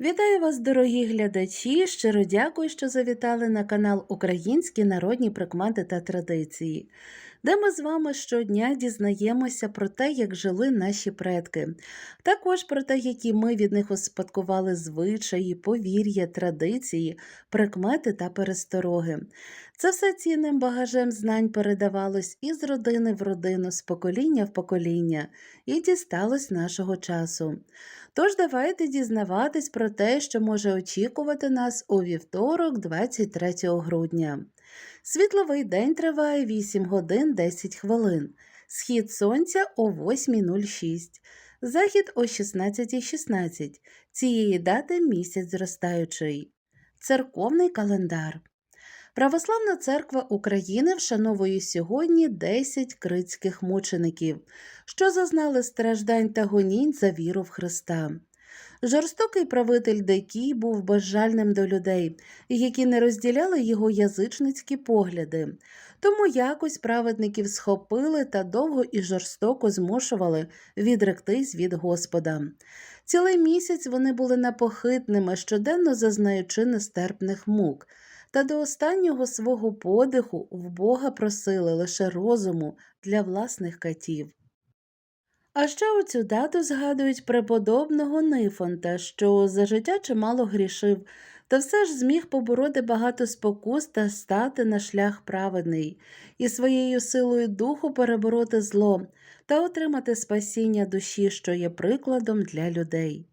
Вітаю вас, дорогі глядачі! Щиро дякую, що завітали на канал Українські народні прикмети та традиції, де ми з вами щодня дізнаємося про те, як жили наші предки, також про те, які ми від них успадкували звичаї, повір'я, традиції, прикмети та перестороги. Це все цінним багажем знань передавалось із родини в родину, з покоління в покоління, і дісталось нашого часу. Тож давайте дізнаватись про те, що може очікувати нас у вівторок, 23 грудня. Світловий день триває 8 годин 10 хвилин. Схід сонця о 8.06, захід о 16.16. Цієї дати місяць зростаючий. Церковний календар. Православна церква України вшановує сьогодні 10 критських мучеників, що зазнали страждань та гонінь за віру в Христа. Жорстокий правитель Декій був безжальним до людей, які не розділяли його язичницькі погляди, тому якось праведників схопили та довго і жорстоко змушували відректись від Господа. Цілий місяць вони були непохитними, щоденно зазнаючи нестерпних мук та до останнього свого подиху в Бога просили лише розуму для власних катів. А ще у цю дату згадують преподобного Нифонта, що за життя чимало грішив, та все ж зміг побороти багато спокус та стати на шлях праведний, і своєю силою духу перебороти зло та отримати спасіння душі, що є прикладом для людей.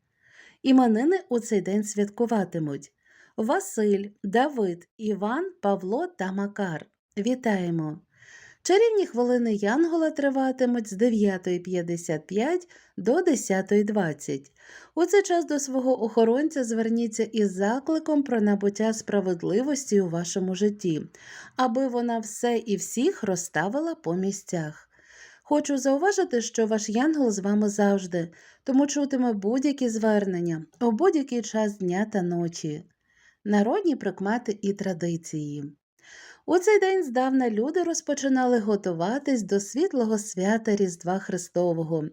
Іменини у цей день святкуватимуть. Василь, Давид, Іван, Павло та Макар. Вітаємо! Чарівні хвилини Янгола триватимуть з 9.55 до 10.20. У цей час до свого охоронця зверніться із закликом про набуття справедливості у вашому житті, аби вона все і всіх розставила по місцях. Хочу зауважити, що ваш янгол з вами завжди, тому чутиме будь-які звернення у будь-який час дня та ночі народні прикмети і традиції. У цей день здавна люди розпочинали готуватись до світлого свята Різдва Христового,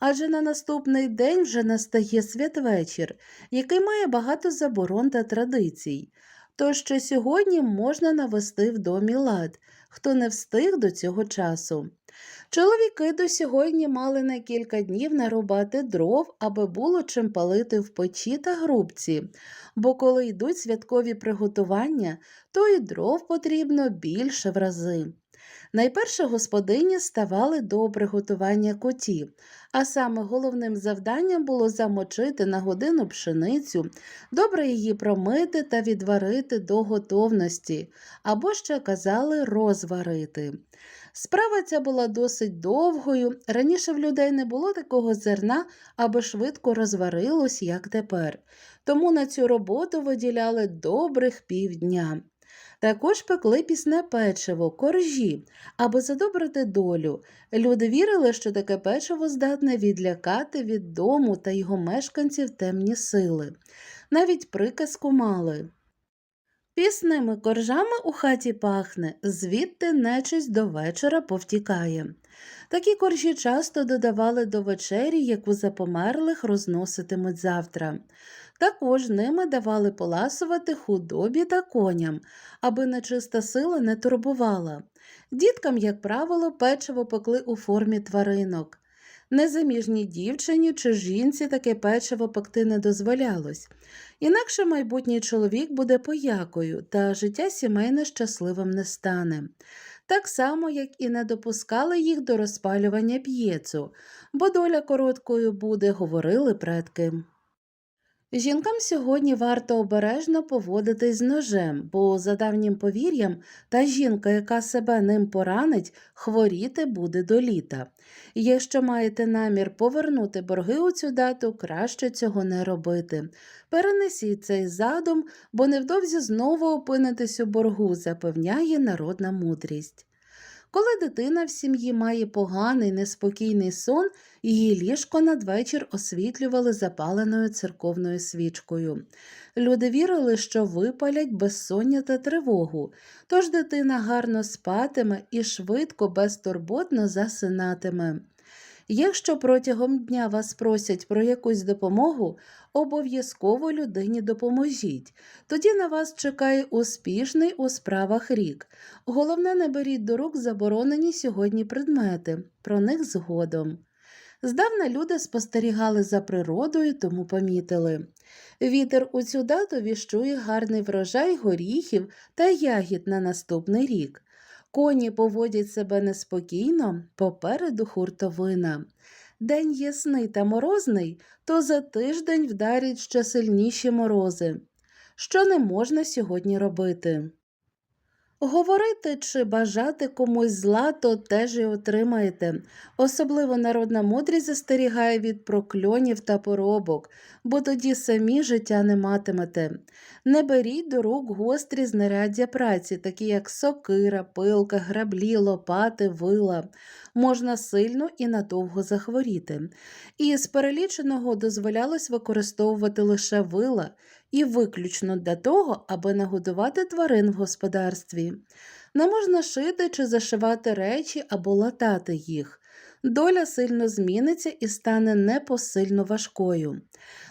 адже на наступний день вже настає святвечір, який має багато заборон та традицій. Тож що сьогодні можна навести в домі лад, хто не встиг до цього часу. Чоловіки до сьогодні мали на кілька днів нарубати дров, аби було чим палити в печі та грубці, бо коли йдуть святкові приготування, то і дров потрібно більше в рази. Найперше господині ставали до приготування коті, а саме головним завданням було замочити на годину пшеницю, добре її промити та відварити до готовності, або ще казали розварити. Справа ця була досить довгою. Раніше в людей не було такого зерна, аби швидко розварилось, як тепер. Тому на цю роботу виділяли добрих півдня. Також пекли пісне печиво, коржі, аби задобрити долю. Люди вірили, що таке печиво здатне відлякати від дому та його мешканців темні сили. Навіть приказку мали. Пісними коржами у хаті пахне, звідти нечисть до вечора повтікає. Такі коржі часто додавали до вечері, яку за померлих розноситимуть завтра. Також ними давали поласувати худобі та коням, аби нечиста сила не турбувала. Діткам, як правило, печиво пекли у формі тваринок. Незаміжній дівчині чи жінці таке печиво пекти не дозволялось, інакше майбутній чоловік буде поякою, та життя сімейне щасливим не стане. Так само, як і не допускали їх до розпалювання п'єцу, бо доля короткою буде, говорили предки. Жінкам сьогодні варто обережно поводитись з ножем, бо, за давнім повір'ям, та жінка, яка себе ним поранить, хворіти буде до літа. Якщо маєте намір повернути борги у цю дату, краще цього не робити. Перенесіть цей задум, бо невдовзі знову опинитесь у боргу, запевняє народна мудрість. Коли дитина в сім'ї має поганий, неспокійний сон, її ліжко надвечір освітлювали запаленою церковною свічкою. Люди вірили, що випалять безсоння та тривогу, тож дитина гарно спатиме і швидко, безтурботно засинатиме. Якщо протягом дня вас просять про якусь допомогу, обов'язково людині допоможіть. Тоді на вас чекає успішний у справах рік. Головне, не беріть до рук заборонені сьогодні предмети, про них згодом. Здавна люди спостерігали за природою, тому помітили. Вітер у цю дату віщує гарний врожай горіхів та ягід на наступний рік. Коні поводять себе неспокійно, попереду хуртовина. День ясний та морозний, то за тиждень вдарять ще сильніші морози. Що не можна сьогодні робити? Говорити чи бажати комусь зла, то теж і отримаєте. Особливо народна мудрість застерігає від прокльонів та поробок, бо тоді самі життя не матимете. Не беріть до рук гострі знаряддя праці, такі як сокира, пилка, граблі, лопати, вила. Можна сильно і надовго захворіти. І з переліченого дозволялось використовувати лише вила і виключно для того, аби нагодувати тварин в господарстві. Не можна шити чи зашивати речі або латати їх. Доля сильно зміниться і стане непосильно важкою.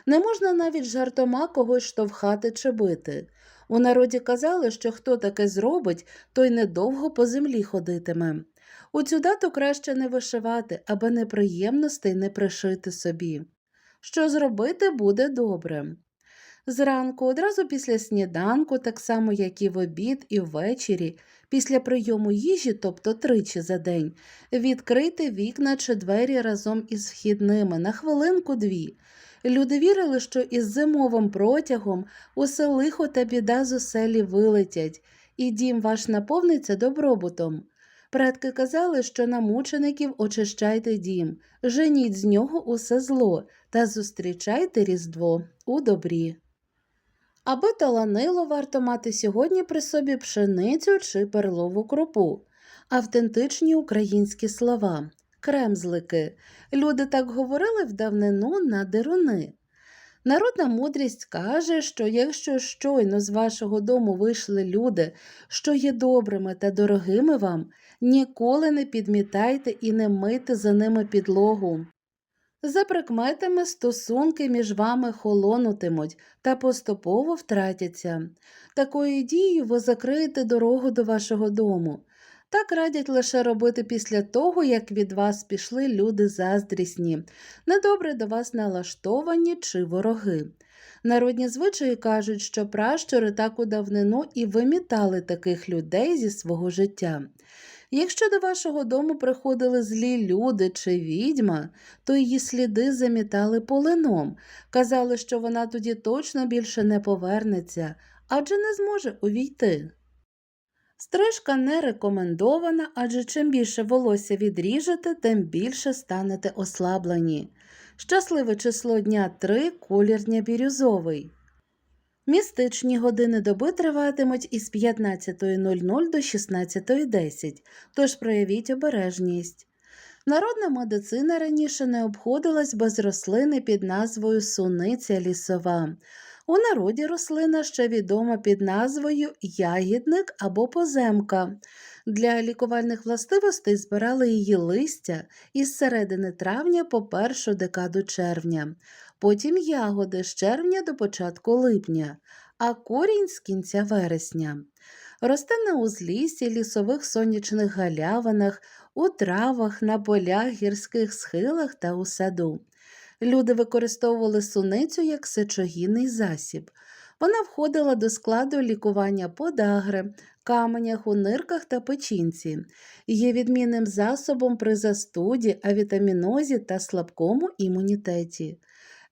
Не можна навіть жартома когось штовхати чи бити. У народі казали, що хто таке зробить, той недовго по землі ходитиме. У цю дату краще не вишивати, аби неприємностей не пришити собі. Що зробити буде добре. Зранку, одразу після сніданку, так само як і в обід, і ввечері, після прийому їжі, тобто тричі за день, відкрити вікна чи двері разом із вхідними на хвилинку дві. Люди вірили, що із зимовим протягом усе лихо та біда з оселі вилетять, і дім ваш наповниться добробутом. Предки казали, що на мучеників очищайте дім, женіть з нього усе зло та зустрічайте Різдво у добрі. Аби таланило, варто мати сьогодні при собі пшеницю чи перлову крупу, автентичні українські слова, кремзлики. Люди так говорили в давнину на деруни. Народна мудрість каже, що якщо щойно з вашого дому вийшли люди, що є добрими та дорогими вам, ніколи не підмітайте і не мийте за ними підлогу. За прикметами стосунки між вами холонутимуть та поступово втратяться. Такою дією ви закриєте дорогу до вашого дому. Так радять лише робити після того, як від вас пішли люди заздрісні, недобре до вас налаштовані чи вороги. Народні звичаї кажуть, що пращури так у давнину і вимітали таких людей зі свого життя. Якщо до вашого дому приходили злі люди чи відьма, то її сліди замітали полином, казали, що вона тоді точно більше не повернеться, адже не зможе увійти. Стрижка не рекомендована, адже чим більше волосся відріжете, тим більше станете ослаблені. Щасливе число дня 3 колір бірюзовий. Містичні години доби триватимуть із 15.00 до 16.10, тож проявіть обережність. Народна медицина раніше не обходилась без рослини під назвою суниця лісова. У народі рослина ще відома під назвою ягідник або поземка. Для лікувальних властивостей збирали її листя із середини травня по першу декаду червня, потім ягоди з червня до початку липня, а корінь з кінця вересня. Росте на узліссі, лісових сонячних галявинах, у травах, на полях, гірських схилах та у саду. Люди використовували суницю як сечогінний засіб. Вона входила до складу лікування подагри, каменях у нирках та печінці, є відмінним засобом при застуді, авітамінозі та слабкому імунітеті.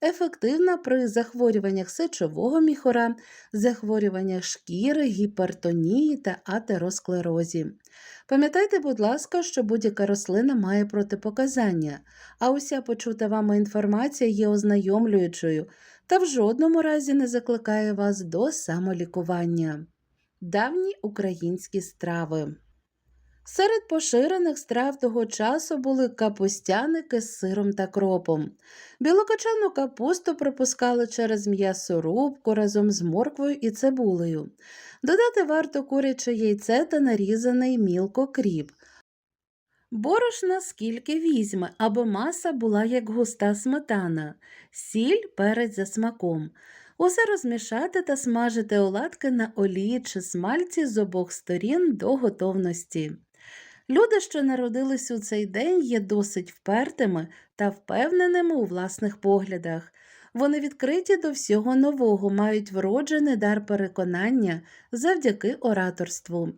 Ефективна при захворюваннях сечового міхора, захворюваннях шкіри, гіпертонії та атеросклерозі. Пам'ятайте, будь ласка, що будь-яка рослина має протипоказання, а уся почута вами інформація є ознайомлюючою та в жодному разі не закликає вас до самолікування. Давні українські страви. Серед поширених страв того часу були капустяники з сиром та кропом. Білокочану капусту пропускали через м'ясорубку разом з морквою і цибулею. Додати варто куряче яйце та нарізаний мілко кріп. Борошна скільки візьме, аби маса була як густа сметана, сіль, перець за смаком. Усе розмішати та смажити оладки на олії чи смальці з обох сторін до готовності. Люди, що народились у цей день, є досить впертими та впевненими у власних поглядах. Вони відкриті до всього нового, мають вроджений дар переконання завдяки ораторству.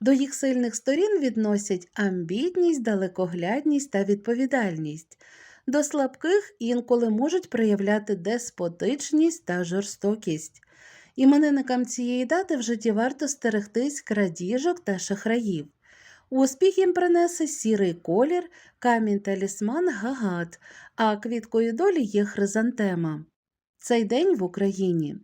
До їх сильних сторін відносять амбітність, далекоглядність та відповідальність. До слабких інколи можуть проявляти деспотичність та жорстокість. Іменинникам цієї дати в житті варто стерегтись крадіжок та шахраїв. Успіх їм принесе сірий колір, камінь талісман гагат, а квіткою долі є хризантема. Цей день в Україні.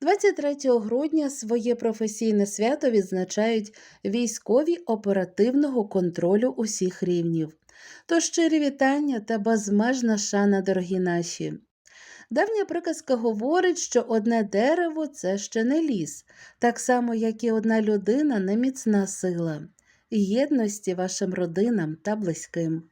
23 грудня своє професійне свято відзначають військові оперативного контролю усіх рівнів. Тож щирі вітання та безмежна шана, дорогі наші. Давня приказка говорить, що одне дерево це ще не ліс, так само, як і одна людина не міцна сила. Єдності вашим родинам та близьким.